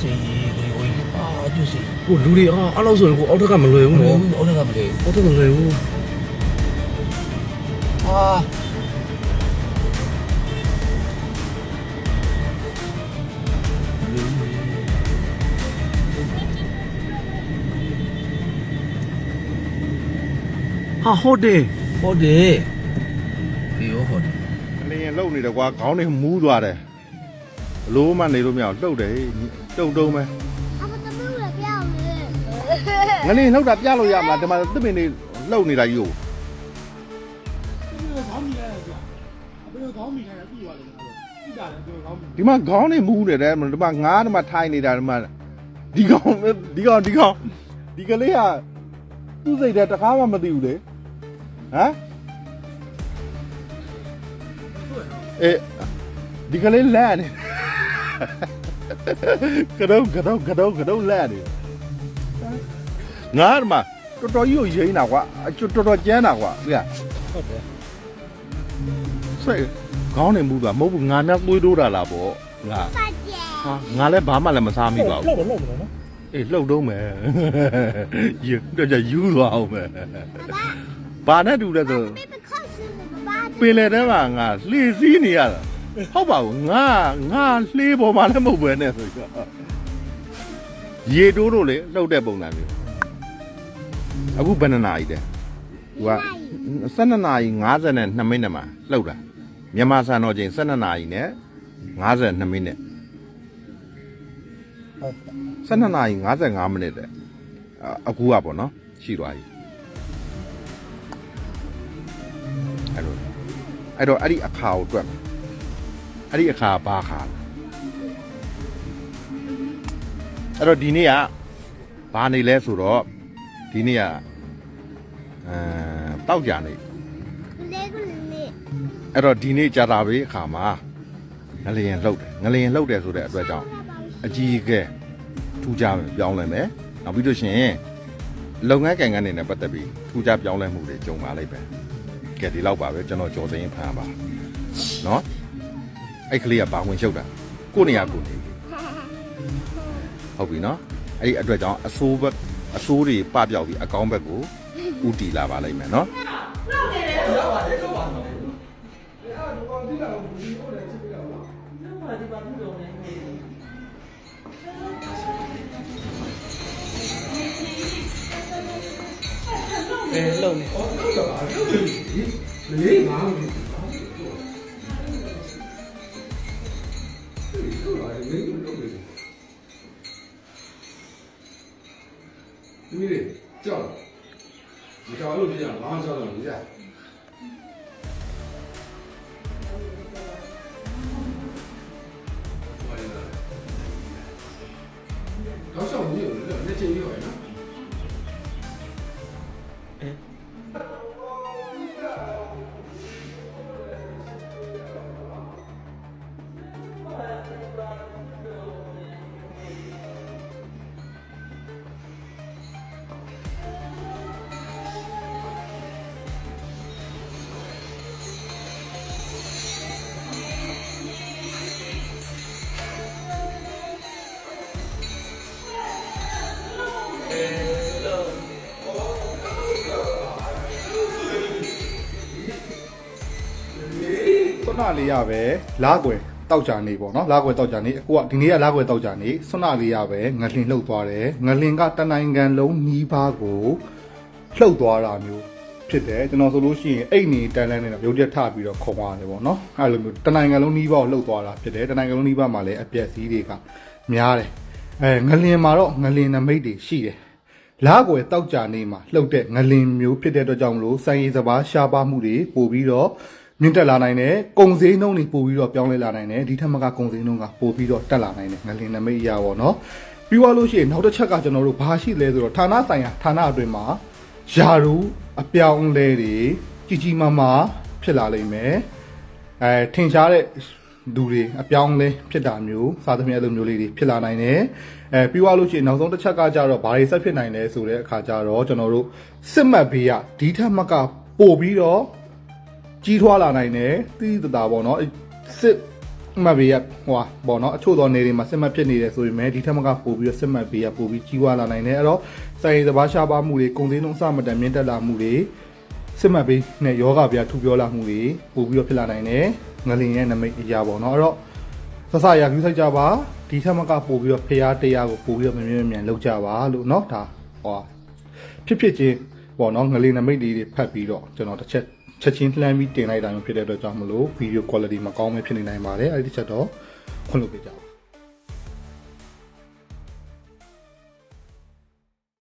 စီကိုကိုအာအကျူစီကိုလူတွေအားအဲ့လောက်ဆိုရင်ကိုအောက်ထက်ကမလွယ်ဘဘူးယ်နော်လိုအောင်ကမလဲအောက်ထက်ကမလွယ်ဘူးအာဟာဟုတ်တယ်ဟုတ်တယ်ဒီရောဟုတ်တယ်အနေရင်လှုပ်နေတယ်ကွာခေါင်းတွေမူးသွားတယ်ဘလို့မှနေလို့မရအောင်လှုပ်တယ် တုံတုံပဲအမတမူးလည်းပြောင်းလေငနေနှုတ်တာပြလို့ရမလားဒီမှာသစ်ပင်တွေလှုပ်နေတာကြီးကိုခေါင်းမိရတယ်ကြာအပေခေါင်းမိရတယ်ပြီးသွားတယ်ကြာပြီးတာလည်းပြောခေါင်းမိဒီမှာခေါင်းတွေမူးနေတယ်ဒီမှာငါးဒီမှာထိုင်နေတာဒီမှာဒီကောင်ဒီကောင်ဒီကောင်ဒီကလေးကသူ့စိတ်ထဲတကားမှမသိဘူးလေဟမ်အေးဒီကလေးလန့်နေ ကတော့ကတော့ကတော့ကတော့လဲနေငါ့မှာတော်တော်ကြီးကိုရိန်းတာကွာအကျွတ်တော်တော်ကျန်းတာကွာပြဟုတ်တယ်ဆွဲခေါင်းနေမှုပါမဟုတ်ဘူးငါများသွေးတိုးတာလားပေါ့ငါဟာငါလည်းဘာမှလည်းမစားမိပါဘူးလှုပ်တော့လှုပ်တော့နော်အေးလှုပ်တော့မယ်ယူတော့ကြယူသွားအောင်မယ်ဘာနဲ့တူလဲဆိုပင်လေတဲမှာငါလှေစည်းနေရတာ ဟုတ်ပါဘူးငါငါလှေပေါ်မှာလည်းမဟုတ်ပဲနဲ့ဆိုတော့ရေတိုးတို့လေလှုပ်တဲ့ပုံစံမျိုးအခုဘယ်နှစ်နာရီလဲဟိုက12နာရီ52မိနစ်မှာလှုပ်တာမြန်မာစံတော်ချိန်12နာရီနဲ့52မိနစ်ဟုတ်12နာရီ55မိနစ်တဲ့အခုကပေါ့နော်ရှိသွားပြီအဲ့တော့အဲ့တော့အဲ့ဒီအခါကိုတွက်မယ် အဲ့ဒီအခါဘာခါလဲအဲ့တော့ဒီနေ့ကဘာနေလဲဆိုတော့ဒီနေ့ကအဲတောက်ကြနေအဲ့တော့ဒီနေ့ကြာတာပဲအခါမှာငလျင်လှုပ်တယ်ငလျင်လှုပ်တယ်ဆိုတဲ့အတွက်ကြောင့်အကြီးအကဲထူးခြားပြောင်းလဲမယ်နောက်ပြီးလို့ရှိရင်လုပ်ငန်းကံကန်းတွေနဲ့ပတ်သက်ပြီးထူးခြားပြောင်းလဲမှုတွေကြုံပါလိမ့်မယ်ကဲဒီလောက်ပါပဲကျွန်တော်ကြော်သိရင်ဖန်ပါเนาะ အဲ့ကလေးကဘာဝင်ရှုပ်တာကိုယ့်နေရာကိုယ်နေဟုတ်ပြီနော်အဲ့ဒီအတွက်ကြောင့်အဆိုးဘက်အဆိုးတွေပပြောက်ပြီးအကောင်းဘက်ကိုဥတီလာပါလိမ့်မယ်နော်အဲလှုပ်နေသမီး မကြောက်လို့ပြရဘာမှကြောက်တော့ဘူးကြာတော့ဆောင်နေလို့လက်ချင်းရောရနော် နလေးရပဲလားကွယ်တောက်ကြနေပေါ့နော်လားကွယ်တောက်ကြနေအခုကဒီနေ့ကလားကွယ်တောက်ကြနေဆွနလေးရပဲငလင်လှုပ်သွားတယ်ငလင်ကတနိုင်ငံလုံးနီးပါးကိုလှုပ်သွားတာမျိုးဖြစ်တယ်ကျွန်တော်ဆိုလို့ရှိရင်အိတ်နေတန်လန်းနေတာရုပ်ရက်ထပြီးတော့ခေါ်သွားတယ်ပေါ့နော်အဲ့လိုမျိုးတနိုင်ငံလုံးနီးပါးကိုလှုပ်သွားတာဖြစ်တယ်တနိုင်ငံလုံးနီးပါးမှာလည်းအပြက်စီးတွေကများတယ်အဲငလင်မှာတော့ငလင်နမိတ်တွေရှိတယ်လားကွယ်တောက်ကြနေမှာလှုပ်တဲ့ငလင်မျိုးဖြစ်တဲ့အတွက်ကြောင့်မလို့စိုင်းရည်စဘာရှားပါမှုတွေပို့ပြီးတော့ မြင့်တက်လာနိုင်တယ်။ကုံစင်းနှုံးတွေပို့ပြီးတော့ပြောင်းလဲလာနိုင်တယ်။ဒီထက်မကကုံစင်းနှုံးကပို့ပြီးတော့တက်လာနိုင်တယ်ငလင်နမိတ်ရပါတော့။ပြီးသွားလို့ရှိရင်နောက်တစ်ချက်ကကျွန်တော်တို့ဘာရှိလဲဆိုတော့ဌာနဆိုင်ရာဌာနအတွင်းမှာယာရူအပြောင်းလဲတွေကြီးကြီးမားမားဖြစ်လာလိမ့်မယ်။အဲထင်ရှားတဲ့လူတွေအပြောင်းလဲဖြစ်တာမျိုးစသဖြင့်အဲ့လိုမျိုးလေးတွေဖြစ်လာနိုင်တယ်အဲပြီးသွားလို့ရှိရင်နောက်ဆုံးတစ်ချက်ကကြတော့ဘာတွေဆက်ဖြစ်နိုင်လဲဆိုတဲ့အခါကျတော့ကျွန်တော်တို့စစ်မှတ်ဘေးကဒီထက်မကပို့ပြီးတော့ ကြီးထွားလာနိုင်တယ်တိတိတသာပေါ့နော်အဲ့စစ် မှတ်ပေးရဟိုဟာပေါ့နော်အချို့သောနေတွေမှာစစ်မှတ်ဖြစ်နေတယ်ဆိုရင်လည်းဒီထက်မကပို့ပြီးတော့စစ်မှတ်ပေးရပို့ပြီးကြီးဝါလာနိုင်တယ်အဲ့တော့စိုင်စဘာရှားပါမှုတွေကုန်စည်နှုန်းအစမတန်မြင့်တက်လာမှုတွေစစ်မှတ်ပေးနဲ့ယောဂဗျာထူပြောလာမှုတွေပို့ပြီးတော့ဖြစ်လာနိုင်တယ်ငလင်ရဲ့နမိတ်အရာပေါ့နော်အဲ့တော့ဆဆရာကူးဆိုင်ကြပါဒီထက်မကပို့ပြီးတော့ဖျားတရားကိုပို့ပြီးတော့မြင်မြင်မြန်လောက်ကြပါလို့เนาะဒါဟောဖြစ်ဖြစ်ချင်းပေါ့နော်ငလင်နမိတ်လေးတွေဖတ်ပြီးတော့ကျွန်တော်တစ်ချက် ချက်ချင်းလှမ်းပြီးတင်လိုက်တာမျိုးဖြစ်တဲ့အတွက်ကြောင့်မလို့ဗီဒီယို quality မကောင်းမဲဖြစ်နေနိုင်ပါတယ်အဲ့ဒီတစ်ချက်တော့ခွင့်လို့ပြကြပါ